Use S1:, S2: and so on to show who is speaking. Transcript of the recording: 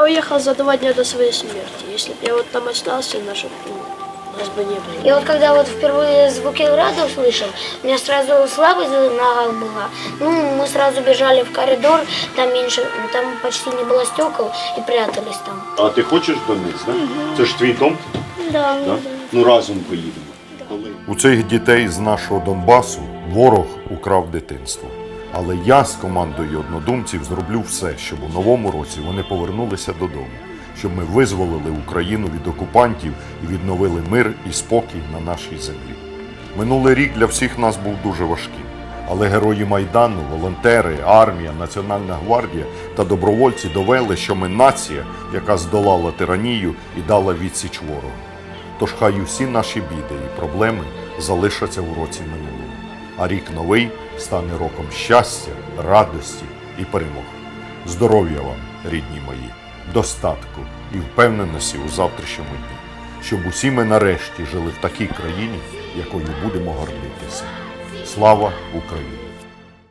S1: Я уехал за два дня до своей смерти. Если бы я вот там остался, наша, ну, нас бы не было.
S2: И вот когда вот впервые звуки града услышал, у меня сразу слабость в ногах была. Ну, мы сразу бежали в коридор, там меньше, там почти не было стекол и прятались там.
S3: А ти хочеш в Донець, да? Це ж твій дом,
S2: Да,
S3: да? Ну разом поїдемо. Коли?
S4: У цих дітей з нашого Донбасу ворог украв дитинство. Але я з командою однодумців зроблю все, щоб у новому році вони повернулися додому, щоб ми визволили Україну від окупантів і відновили мир і спокій на нашій землі. Минулий рік для всіх нас був дуже важким. Але герої Майдану, волонтери, армія, Національна гвардія та добровольці довели, що ми нація, яка здолала тиранію і дала відсіч ворогу. Тож хай усі наші біди і проблеми залишаться у році минулого, а рік новий стане роком щастя, радості і перемог. Здоров'я вам, рідні мої, достатку і впевненості у завтрашньому дні, щоб усі ми нарешті жили в такій країні, якою будемо гордитися. Слава Україні!